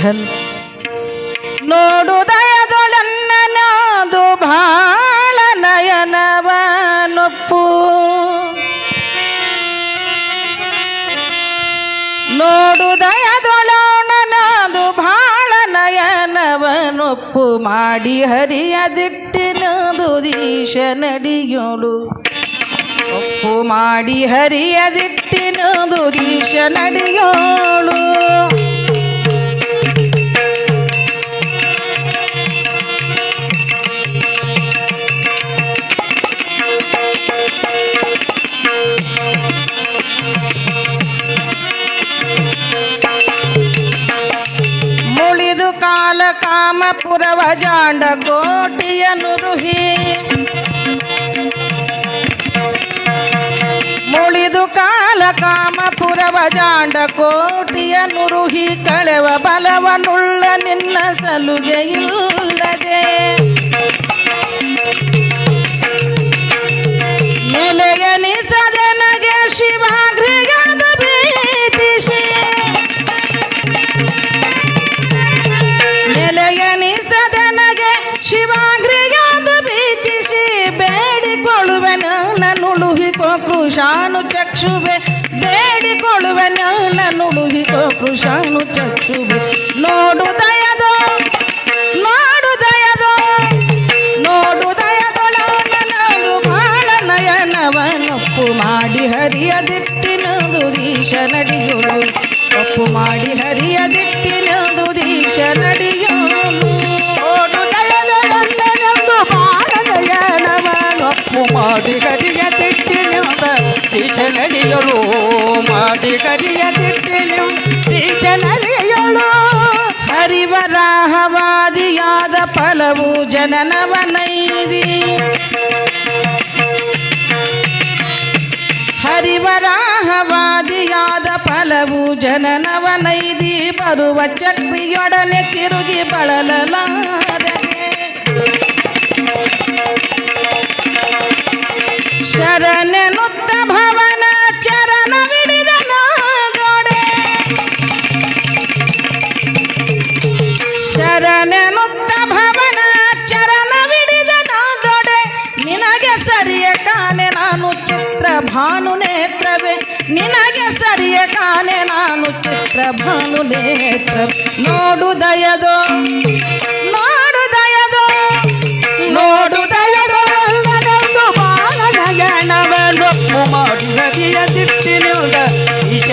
ಹನ್ ನೋಡು ದಯದೊಳನ್ನದು ಭಾಳ ನಯನವ ನೊಪ್ಪು ನೋಡು ದಯದೊಳನದು ಭಾಳ ನಯನವ ನೊಪ್ಪು ಮಾಡಿ ಹರಿಯದಿಟ್ಟಿನದು ದೀಶ ನಡಿಯೋಳು ಒಪ್ಪು ಮಾಡಿ ಹರಿಯದಿಟ್ಟಿನದು ದೀಶ ನಡಿಯೋಳು ಮುಳಿದು ಕಾಲ ಕಾಮಪುರವ ಜಾಂಡ ಕೋಟಿಯನು ರುಹಿ. ಮುಳಿದು ಕಾಲ ಕಾಮಪುರವ ಜಾಂಡ ಕೋಟಿಯನು ರುಹಿ. ಕಳೆವ ಬಲವನುಳ್ಳ ನಿನ್ನ ಸಲುಗೆಯಿಲ್ಲದೆ ನೆಲೆಯನಿಸದೆನಗೆ ನನ್ನುಳುಹಿಕೋ ಕೃಷಾನು ಚಕ್ಷುವೆ. ಬೇಡಿಕೊಳ್ಳುವೆ ನನ್ನುಳುಹಿಕೋ ಕೃಷಾನು ಚಕ್ಷುವೆ. ನೋಡು ದಯದೋ ನೋಡು ದಯದೋ, ನೋಡು ದಯದೊಳ ನನ್ನದು ಬಾಳ ನಯನವನೊಪ್ಪು ಮಾಡಿ ಹರಿಯ ದಿಟ್ಟಿನದು ದೀಶ ನಡಿಯೋಳು ಒಪ್ಪು ಮಾಡಿ ಹರಿಯ ದಿಟ್ಟಿನದು ದೀಶ ಮಾಡಿ ಕರಿಯ ತಿಟ್ಟಿನಿಂದ ಈಚ ನಡೆಯಲು ಮಾಡಿ ಕರಿಯ ತಿಟ್ಟಿನಿಂದ ಈಚ ನಡೆಯಲು ಹರಿವರಾಹವಾದಿಯಾದ ಫಲವು ಜನನವನೈದಿ ಹರಿವರಾಹವಾದಿಯಾದ ಫಲವು ಜನನವನೈದಿ ಬರುವ ಚಕ್ರಿಯೊಡನೆ ತಿರುಗಿ ಬಳಲಲಾರದೆ ಶರಣೆನುತ್ತ ಭವನ, ಚರಣ ಬಿಡಿದ ನಾಗೋಡೆ. ಶರಣೆನುತ್ತ ಭವನ, ಚರಣ ಬಿಡಿದ ನಾದೊಡೆ ನಿನಗೆ ಸರಿಯ ಕಾಣೆ ನಾನು ಚಿತ್ರ ಭಾನು ನೇತ್ರವೇ. ನಿನಗೆ ಸರಿಯ ಕಾಣೆ ನಾನು ಚಿತ್ರ ಭಾನು ನೇತ್ರ ನೋಡು ದಯದೋ, ನೋಡು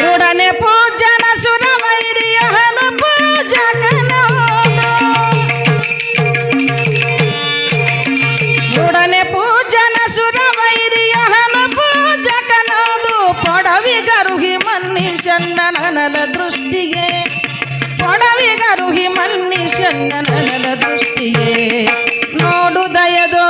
ಮೂಡನೆ ಪೂಜನ ಸುರವೈರಿಯ ಹನು ಪೂಜಕನೋದು ಮೂಡನೆ ಪೂಜನ ಸುರವೈರಿಯ ಹನು ಗರುಹಿ ಮನ್ನಿ ಮನ್ನಿಷನ್ನನಲ ದೃಷ್ಟಿಗೆ ಪೊಡವಿಗರುಹಿ ಮನ್ನಿಷನ್ನನಲ ದೃಷ್ಟಿಗೆ ನೋಡು ದಯದೋ.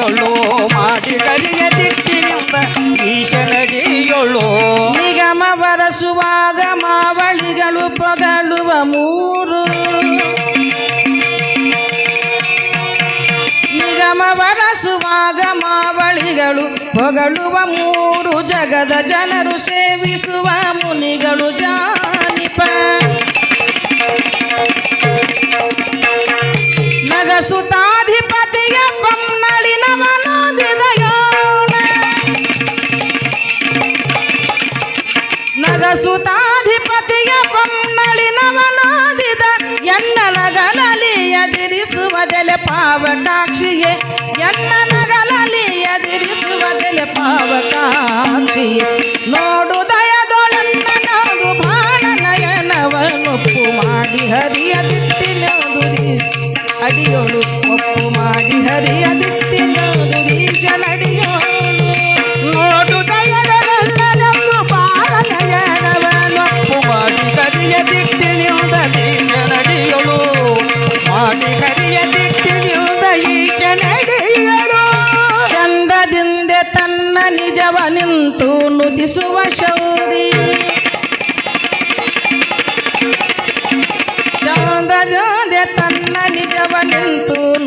ನಡೆಯಲು ಮಾಡಿ ಕರಿಯ ತಿಟ್ಟಿನಿಂದ ಈಶ ನಿಗಮ ಬರಸುವಾಗ ಮಾವಳಿಗಳು ಪೊಗಳುವ ಮೂರು. ನಿಗಮ ಬರಸುವಾಗ ಮಾವಳಿಗಳು ಹೊಗಳುವ ಮೂರು. ಜಗದ ಜನರು ಸೇವಿಸುವ ಮುನಿಗಳು ಜಾನಿಪ. ನಗಸುತಾಧಿಪತಿಯ ಪಾವಕಾಕ್ಷಿಯೇ ಎನ್ನ ನಗಲಲಿ ತಲೆ ಪಾವಕಾಕ್ಷಿಯೇ ನೋಡು ದಯದೊಳನ್ನ ನೋಡು ಬಾಣ ನಯನವನೊಪ್ಪು ಮಾಡಿ ಹರಿಯ ದಿಟ್ಟಿನದು ಅಡಿಯೋಳು ಒಪ್ಪು ಮಾಡಿ ಹರಿಯ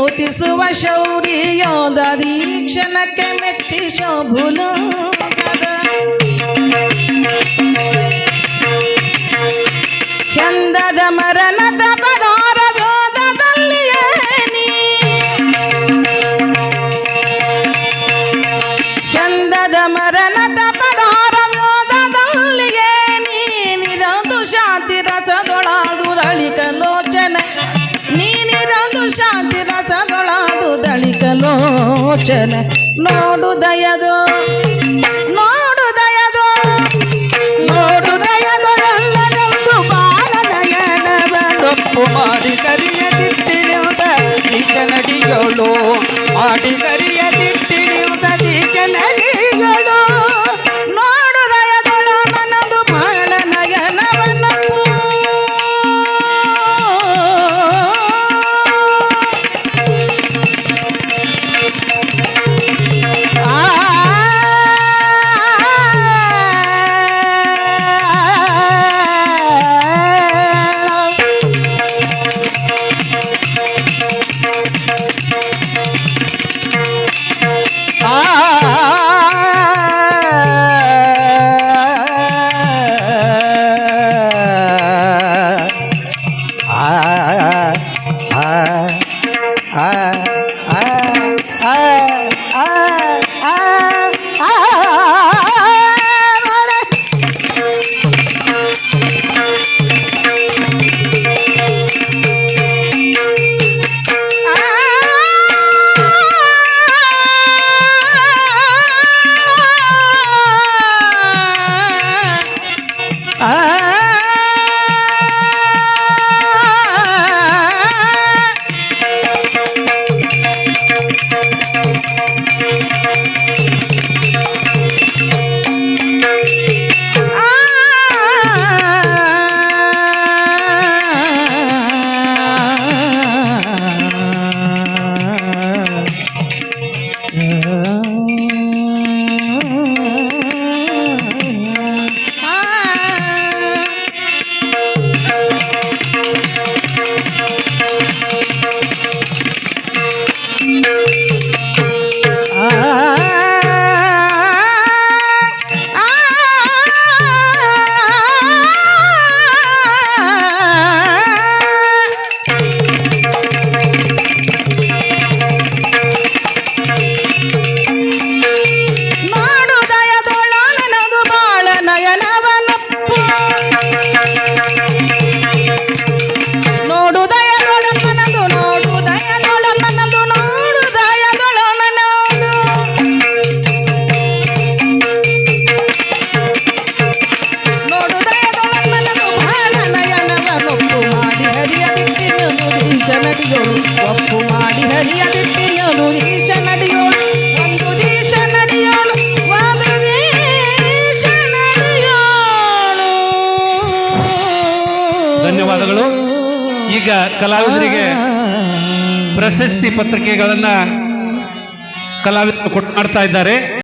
ನಿಂತು ಶೌರ್ಯೋದ ದೀಕ್ಷಣಕ್ಕೆ ಮೆಚ್ಚಿಸೋ ಶೋಭುಲೋಕದ ಚಂದದ ಮರಣದ ಪದಾರ ಲೋಚನ ನೋಡು ದಯದು ನೋಡು ದಯದು ನೋಡು ಬಾಲನಯನವ. ಗೊಪ್ಪು ಮಾಡಿ ಕರಿಯ ದಿಟ್ಟಿನಿಂದ ಈಚ ಮಾಡಿ ಕರಿಯ ನೋಡು ಕಲಾವಿದರಿಗೆ ಪ್ರಶಸ್ತಿ ಪತ್ರಿಕೆಗಳನ್ನು ಕಲಾವಿದರು ಕೊಟ್ಟು ಮಾಡ್ತಾ ಇದ್ದಾರೆ.